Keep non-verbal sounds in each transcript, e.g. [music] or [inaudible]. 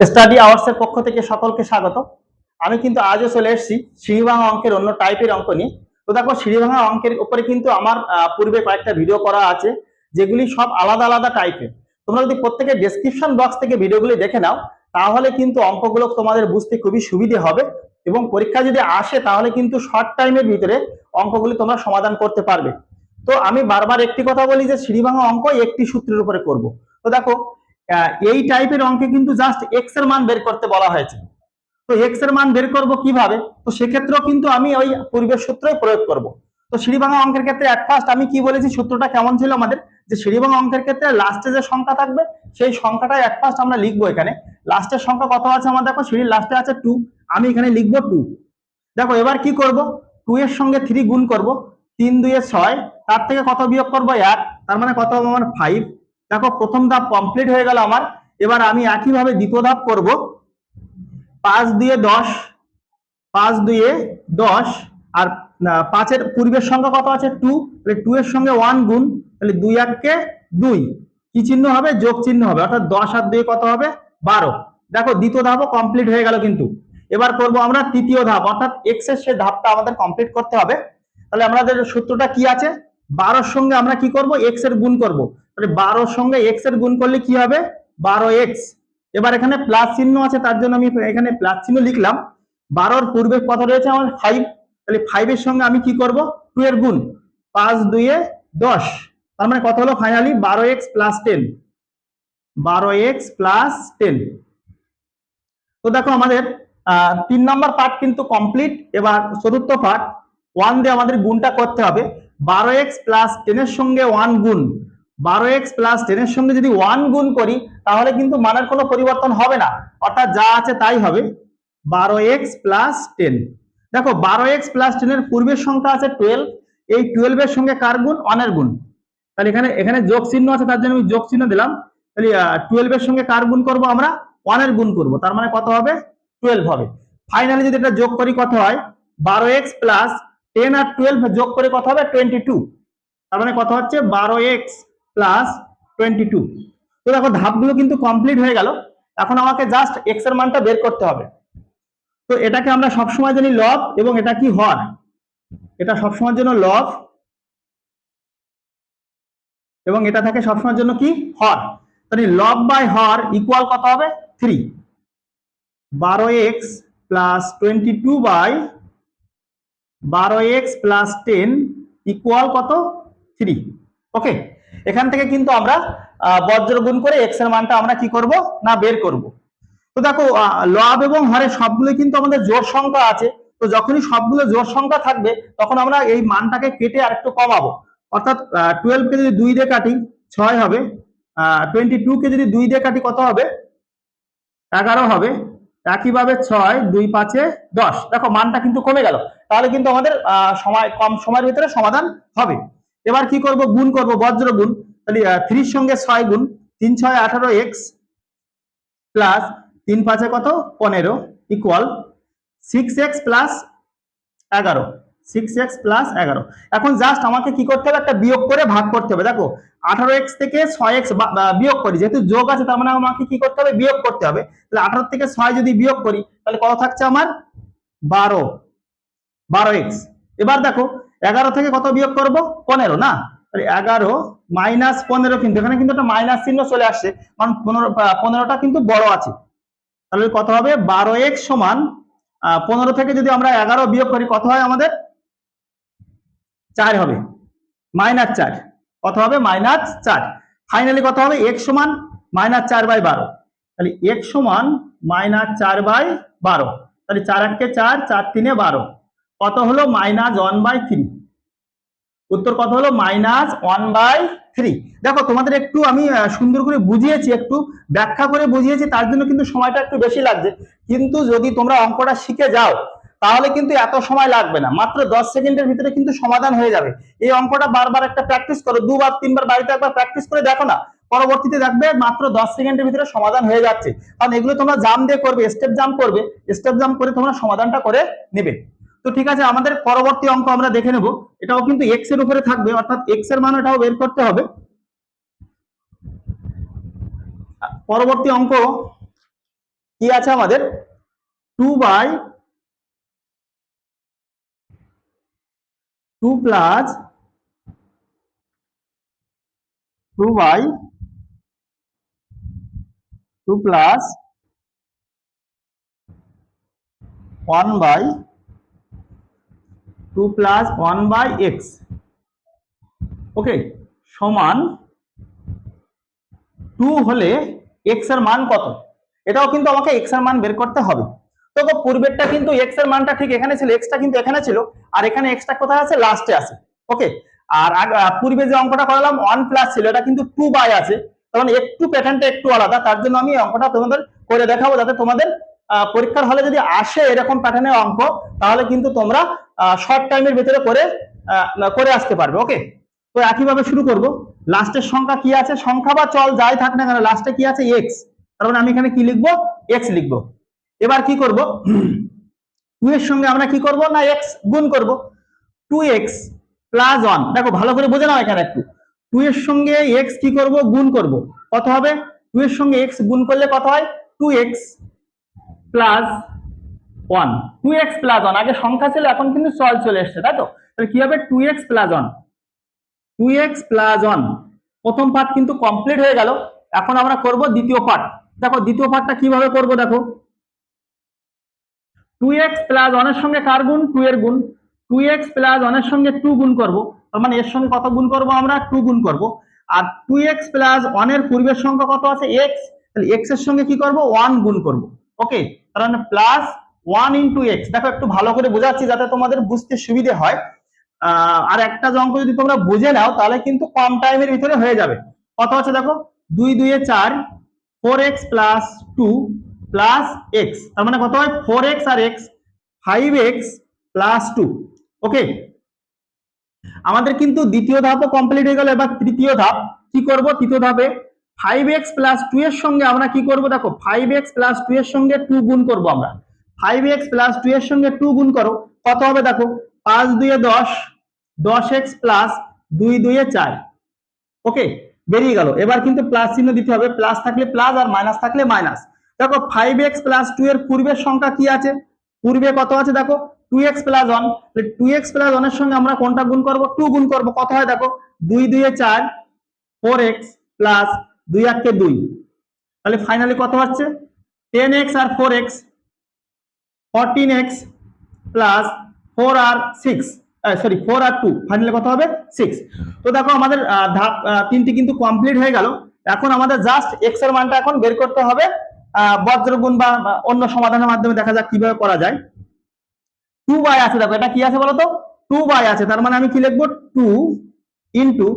Study আওয়ার্সের পক্ষ থেকে সকলকে স্বাগত। আমি কিন্তু আজও চলে এসেছি সিঁড়িভাঙা অঙ্কের অন্য টাইপের অঙ্ক নিয়ে। তো দেখো সিঁড়িভাঙা অঙ্কের উপরে কিন্তু আমার পূর্বে কয়েকটা ভিডিও করা আছে, যেগুলি সব আলাদা আলাদা টাইপের তোমরা যদি প্রত্যেকে ডেসক্রিপশন বক্স থেকে ভিডিওগুলি দেখে নাও, তাহলে কিন্তু অঙ্কগুলো তোমাদের বুঝতে খুবই সুবিধে হবে এবং পরীক্ষা যদি আসে, তাহলে কিন্তু শর্ট টাইমের ভিতরে অঙ্কগুলি তোমরা সমাধান করতে পারবে। তো আমি বারবার একটি কথা বলি যে সিঁড়িভাঙা অঙ্ক একটি সূত্রের উপরে করব। তো দেখো এই টাইপের অঙ্কে কিন্তু জাস্ট এক্সের মান বের করতে বলা হয়েছে। তো এক্সের মান বের করব কীভাবে? তো সেক্ষেত্রেও কিন্তু আমি ওই পূর্বের সূত্রই প্রয়োগ করব। তো সিঁড়িভাঙা অঙ্কের ক্ষেত্রে অ্যাট ফার্স্ট আমি কি বলেছি? সূত্রটা কেমন ছিল আমাদের? যে সিঁড়িভাঙা অঙ্কের ক্ষেত্রে লাস্টে যে সংখ্যা থাকবে, সেই সংখ্যাটাই অ্যাট ফার্স্ট আমরা লিখব এখানে। লাস্টের সংখ্যা কত আছে আমার দেখো? সিঁড়ির লাস্টে আছে টু আমি এখানে লিখব টু দেখো, এবার কি করব? টু এর সঙ্গে থ্রি গুণ করব। তিন দুয়ে ছয়, তার থেকে কত বিয়োগ করব? এক। তার মানে কত আমার ফাইভ দেখো, প্রথম ধাপ কমপ্লিট হয়ে গেল আমার। এবার আমি একইভাবে দ্বিতীয় ধাপ করব। পাঁচ দিয়ে দশ, পাঁচ দুয়ে দশ, আর পাঁচের পূর্বের সংখ্যা কত আছে? টু তাহলে টু এর সঙ্গে ওয়ান গুণ, তাহলে দুই এককে দুই। কি চিহ্ন হবে? যোগ চিহ্ন হবে। অর্থাৎ দশ আর দুই কত হবে? বারো। দেখো, দ্বিতীয় ধাপও কমপ্লিট হয়ে গেল কিন্তু। এবার করব আমরা তৃতীয় ধাপ। অর্থাৎ এক্সের সে ধাপটা আমাদের কমপ্লিট করতে হবে। তাহলে আমাদের সূত্রটা কি আছে? বারোর সঙ্গে আমরা কি করব? এক্সের গুণ করব। তাহলে বারোর সঙ্গে এক্সের গুণ করলে কি হবে? বারো এক্স এবার এখানে প্লাস চিহ্ন আছে, তার জন্য আমি এখানে প্লাস চিহ্ন লিখলাম। বারোর পূর্বে কত রয়েছে আমার? ফাইভ তাহলে ফাইভের সঙ্গে আমি কি করব? টু এর গুণ। পাঁচ দুইয়ে দশ। তার মানে কত হলো ফাইনালি বারো এক্স প্লাস টেন বারো এক্স প্লাস টেন তো দেখো আমাদের তিন নম্বর পার্ট কিন্তু কমপ্লিট এবার চতুর্থ পার্ট ওয়ান দিয়ে আমাদের গুণটা করতে হবে। বারো এক্স প্লাস টেনের সঙ্গে ওয়ান গুণ। বারো এক্স প্লাস টেনের সঙ্গে যদি ওয়ান গুণ করি, তাহলে কিন্তু মানের কোনো পরিবর্তন হবে না। অর্থাৎ যা আছে তাই হবে বারো এক্স প্লাস টেন দেখো, বারো এক্স প্লাস টেনের পূর্বের সংখ্যা আছে টুয়েলভ এই টুয়েলভের সঙ্গে কার গুণ? ওয়ানের গুণ। তাহলে এখানে এখানে যোগ চিহ্ন আছে, তার জন্য আমি যোগ চিহ্ন দিলাম। তাহলে টুয়েলভের সঙ্গে কার গুণ করব আমরা? ওয়ানের গুণ করব। তার মানে কত হবে? টুয়েলভ হবে। ফাইনালি যদি এটা যোগ করি, কত হয়? বারো এক্স প্লাস টেন আর টুয়েলভ যোগ করে কত হবে? টোয়েন্টি টু তার মানে কত হচ্ছে? বারো এক্স প্লাস টোয়েন্টি টু তো দেখো ধাপগুলো কিন্তু কমপ্লিট হয়ে গেল। এখন আমাকে জাস্ট এক্সের মানটা বের করতে হবে। তো এটাকে আমরা সবসময় জানি লব এবং এটা কি হর এটা সবসময়ের জন্য লব এবং এটা থাকে সবসময়ের জন্য কি? হর তাহলে লব বাই হর ইকুয়াল কত হবে? থ্রি বারো X plus twenty two by বারো এক্স প্লাস টেন ইকুয়াল কত? থ্রি ওকে এখান থেকে কিন্তু আমরা বজ্র গুণ করে এক্সের মানটা আমরা কি করব? না, বের করব। তো দেখো লব এবং হরে সবগুলো কিন্তু আমাদের জোর সংখ্যা আছে। তো যখনই সবগুলো জোর সংখ্যা থাকবে, তখন আমরা এই মানটাকে কেটে আরেকটু কমাবো। অর্থাৎ টুয়েলভ কে যদি দুই দিয়ে কাটি, ছয় হবে। টোয়েন্টি টু কে যদি দুই দিয়ে কাটি, কত হবে? এগারো হবে। একইভাবে ছয়, দুই পাঁচে দশ। দেখো, মানটা কিন্তু কমে গেল। তাহলে কিন্তু আমাদের সময়, কম সময়ের ভিতরে সমাধান হবে। এবার কি করব? গুণ করব, বজ্র গুণ। তাহলে থ্রির সঙ্গে ছয় গুণ। তিন ছয় আঠারো এক্স প্লাস তিন পাঁচে কত? পনেরো। ইকুয়াল সিক্স এক্স প্লাস এগারো। সিক্স এক্স প্লাস এগারো। এখন জাস্ট আমাকে কি করতে হবে? একটা বিয়োগ করে ভাগ করতে হবে। দেখো, আঠারো এক্স থেকে ছয় এক্স বিয়োগ করি। যেহেতু যোগ আছে, তার মানে আমাকে কি করতে হবে? বিয়োগ করতে হবে। তাহলে আঠারো থেকে ছয় যদি বিয়োগ করি, তাহলে কত থাকছে আমার? বারো। বারো এক্স। এবার দেখো এগারো থেকে কত বিয়োগ করব? পনেরো, না? এগারো মাইনাস পনেরো কিন্তু, এখানে কিন্তু একটা মাইনাস চিহ্ন চলে আসছে। কারণ পনেরো পনেরোটা কিন্তু বড় আছে। তাহলে কত হবে? বারো এক্স সমান পনেরো থেকে যদি আমরা এগারো বিয়োগ করি, কত হয় আমাদের? চার হবে। মাইনাস চার। কত হবে? মাইনাস চার। ফাইনালি কত হবে? এক সমান মাইনাস চার বাই বারো। তাহলে এক সমান মাইনাস চার বাই বারো। তাহলে চার আটকে চার চার তিনে বারো। কত হলো? মাইনাস ওয়ান বাই থ্রি উত্তর কত হলো? মাইনাস ওয়ান বাই থ্রি দেখো, তোমাদের একটু আমি সুন্দর করে বুঝিয়েছি, একটু ব্যাখ্যা করে বুঝিয়েছি, তার জন্য কিন্তু সময়টা একটু বেশি লাগছে। কিন্তু যদি তোমরা অঙ্কটা শিখে যাও, তাহলে কিন্তু এত সময় লাগবে না। মাত্র দশ সেকেন্ডের ভিতরে কিন্তু সমাধান হয়ে যাবে। এই অঙ্কটা বারবার একটা প্র্যাকটিস করো, দুবার, তিনবার, বাড়িতে একবার প্র্যাকটিস করে দেখো না। পরবর্তীতে দেখবে মাত্র দশ সেকেন্ডের ভিতরে সমাধান হয়ে যাচ্ছে। কারণ এগুলো তোমরা জাম দিয়ে করবে স্টেপ জাম করবে। স্টেপ জাম করে তোমরা সমাধানটা করে নেবে। তো ঠিক আছে, আমাদের পরবর্তী অঙ্ক আমরা দেখে নেব। এটাও কিন্তু এক্সের উপরে থাকবে, অর্থাৎ এক্সের মান এটাও বের করতে হবে। পরবর্তী অঙ্ক কি আছে আমাদের? Two by two plus two by two plus one by two plus one by X. Okay, সমান টু হলে এক্সের মান কত? এটাও কিন্তু আমাকে এক্সের মান বের করতে হবে। তো পূর্বেরটা কিন্তু এক্সের মানটা ঠিক এখানে ছিল, এক্সটা কিন্তু এখানে ছিল, আর এখানে এক্সটা কোথায় আছে? লাস্টে আছে। ওকে, আর পূর্বে যে অঙ্কটা করালাম, ওয়ান প্লাস ছিল, এটা কিন্তু টু বাই আছে। তখন একটু প্যাটার্নটা একটু আলাদা, তার জন্য আমি অঙ্কটা তোমাদের করে দেখাবো, যাতে তোমাদের পরীক্ষার হলে যদি আসে এরকম প্যাটার্নের অঙ্ক, তাহলে কিন্তু তোমরা শর্ট টাইমের ভিতরে করে করে আসতে পারবে ওকে তো একইভাবে শুরু করব। লাস্টের সংখ্যা কি আছে? সংখ্যা বা চল যাই থাক না কেন লাস্টে কি আছে? এক্স তার মানে আমি এখানে কি লিখব? এক্স লিখব। এবার কি করব? [clears throat] টু এর সঙ্গে আমরা কি করব না এক্স গুণ করব? টু এক্স প্লাস ওয়ান দেখো, ভালো করে বোঝে নাও এখানে একটু। টু এর সঙ্গে এক্স কি করব? গুণ করব। কত হবে? টু এর সঙ্গে এক্স গুণ করলে কত হয়? Two X plus one two X plus one আগে সংখ্যা ছিল, এখন কিন্তু চল চলে এসছে, তাই তো? তাহলে কি হবে? Two X plus one two X plus one প্রথম পার্ট কিন্তু কমপ্লিট হয়ে গেল। এখন আমরা করব দ্বিতীয় পার্ট দেখো, দ্বিতীয় পার্টটা কীভাবে করব দেখো? টু এক্স প্লাস ওয়ানের সঙ্গে কার গুণ? টু এর গুণ। টু এক্স প্লাস ওয়ানের সঙ্গে টু গুণ করব। তার মানে এর সঙ্গে কত গুণ করব আমরা? টু গুণ করব। আর টু এক্স প্লাস ওয়ানের পূর্বের সংখ্যা কত আছে? এক্স তাহলে এক্সের সঙ্গে কি করব? ওয়ান গুণ করব। ওকে তার মানে প্লাস ওয়ান ইন্টু এক্স দেখো, একটু ভালো করে বোঝাচ্ছি যাতে তোমাদের বুঝতে সুবিধে হয়। আর একটা অঙ্ক যদি তোমরা বুঝে নাও, তাহলে কিন্তু কম টাইমের ভিতরে হয়ে যাবে। কত আছে দেখো? দুই দুইয়ে চার four X plus two plus X তার মানে কত হয়? ফোর এক্স আর X five X plus two okay আমাদের কিন্তু দ্বিতীয় ধাপও কমপ্লিট হয়ে গেল, এবার তৃতীয় ধাপ। কি করব? তৃতীয় ধাপে ফাইভ এক্স প্লাস টু এর সঙ্গে আমরা কি করব? দেখো ফাইভ এক্স প্লাস টু এর সঙ্গে টু গুণ করব আমরা। ফাইভ এক্স প্লাস টু এর সঙ্গে টু গুণ করো, কত হবে দেখো? পাঁচ দুইয়ে দশ দশ এক্স প্লাস দুই দুইয়ে চার। ওকে বেরিয়ে গেল। এবার কিন্তু প্লাস চিহ্ন দিতে হবে। প্লাস থাকলে প্লাস আর মাইনাস থাকলে মাইনাস দেখো ফাইভ এক্স প্লাস টু এর পূর্বের সংখ্যা কি আছে? পূর্বে কত আছে দেখো? Two X plus one two X plus ওয়ানের সঙ্গে আমরা কোনটা গুণ করব? টু গুণ করব। কত হয় দেখো? দুই দুইয়ে চার ফোর এক্স প্লাস দুই এককে দুই। তাহলে ফাইনালি কত হচ্ছে? টেন এক্স আর four X fourteen X plus four আর সিক্স সরি ফোর আর টু ফাইনালি কত হবে? সিক্স তো দেখো আমাদের ধাপ তিনটি কিন্তু কমপ্লিট হয়ে গেল। এখন আমাদের জাস্ট এক্সের মানটা এখন বের করতে হবে বজ্রগুণ বা বা অন্য সমাধানের মাধ্যমে দেখা যাক কীভাবে করা যায়। টু বাই আছে দেখো এটা কি আছে বলতো? টু বাই আছে তার মানে আমি কি লিখব? টু ইন্টু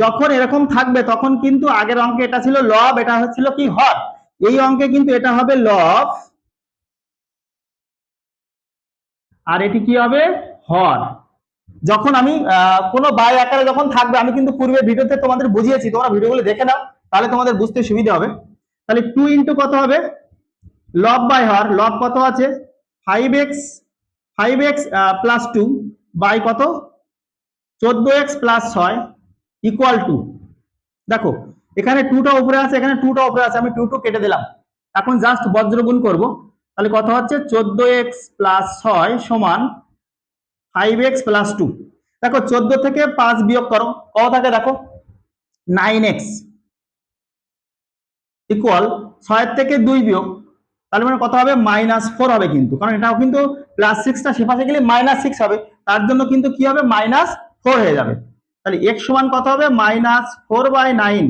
যখন এরকম থাকবে তখন কিন্তু আগের অঙ্কে এটা ছিল লব এটা হচ্ছিল কি? হর। এই অঙ্কে কিন্তু এটা হবে লব আর এটি কি হবে? হর। যখন আমি কোনো বাই আকারে যখন থাকবে, আমি কিন্তু পূর্বে ভিডিওতে তোমাদের বুঝিয়েছি, তোমরা ভিডিওগুলো দেখে নাও, তাহলে তোমাদের বুঝতে সুবিধা হবে। তাহলে টু ইন্টু কত হবে? লব বাই হর। লব কত আছে? Five X five X plus two by কত? চোদ্দ এক্স প্লাস ছয় ইকুয়াল টু দেখো, এখানে টুটা উপরে আছে, এখানে টুটা উপরে আছে, আমি টু টু কেটে দিলাম। এখন জাস্ট বজ্রগুণ করব। তাহলে কত হচ্ছে চোদ্দ এক্স প্লাস ছয় সমান ফাইভ এক্স প্লাস টু দেখো চোদ্দ থেকে পাঁচ বিয়োগ করো কত থাকে দেখো? নাইন এক্স ইকুয়াল ছয়ের থেকে দুই বিয়োগ। তাহলে মানে কত হবে মাইনাস ফোর হবে কিন্তু, কারণ এটাও কিন্তু প্লাস সিক্সটা সে পাশে গেলে মাইনাস সিক্স হবে। তার জন্য কিন্তু কি হবে? মাইনাস ফোর হয়ে যাবে। তাহলে এক্স সমান কত হবে? মাইনাস ফোর বাই নাইন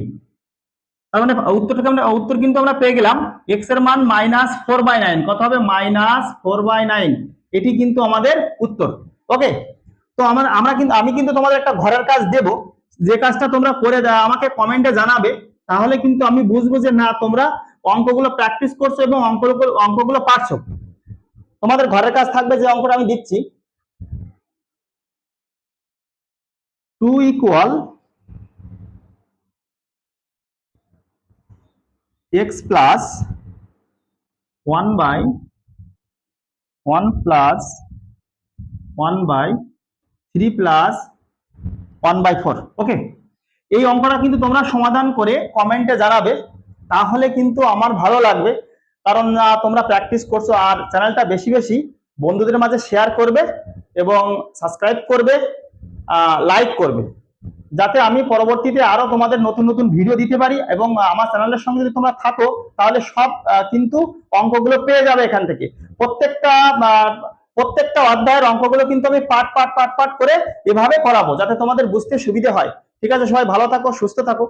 তার মানে উত্তরটা আমরা, উত্তর কিন্তু আমরা পেয়ে গেলাম। এক্সের মান মাইনাস ফোর বাই নাইন কত হবে? মাইনাস ফোর বাই নাইন এটি কিন্তু আমাদের উত্তর। ওকে তো আমার, আমরা কিন্তু, আমি কিন্তু তোমাদের একটা ঘরের কাজ দেব। যে কাজটা তোমরা করে দেওয়া আমাকে কমেন্টে জানাবে। তাহলে কিন্তু আমি বুঝব যে না, তোমরা অঙ্কগুলো প্র্যাকটিস করছ এবং অঙ্কগুলো অঙ্কগুলো পারছ। তোমাদের ঘরের কাজ থাকবে যে অঙ্কটা আমি দিচ্ছি। Two equal X plus one by one plus one by three plus one by four okay এই অঙ্কটা কিন্তু তোমরা সমাধান করে কমেন্টে জানাবে, তাহলে কিন্তু আমার ভালো লাগবে। কারণ তোমরা প্র্যাকটিস করছ আর চ্যানেলটা বেশি বেশি বন্ধুদের মাঝে শেয়ার করবে এবং সাবস্ক্রাইব করবে লাইক করবে। যাতে আমি পরবর্তীতে আরও তোমাদের নতুন নতুন ভিডিও দিতে পারি এবং আমার চ্যানেলের সঙ্গে যদি তোমরা থাকো, তাহলে সব কিন্তু অঙ্কগুলো পেয়ে যাবে এখান থেকে। প্রত্যেকটা প্রত্যেকটা অধ্যায়ের অঙ্কগুলো কিন্তু আমি পাট পাট পাট পাট করে এভাবে করাবো, যাতে তোমাদের বুঝতে সুবিধে হয়। ঠিক আছে, সবাই ভালো থাকো, সুস্থ থাকো।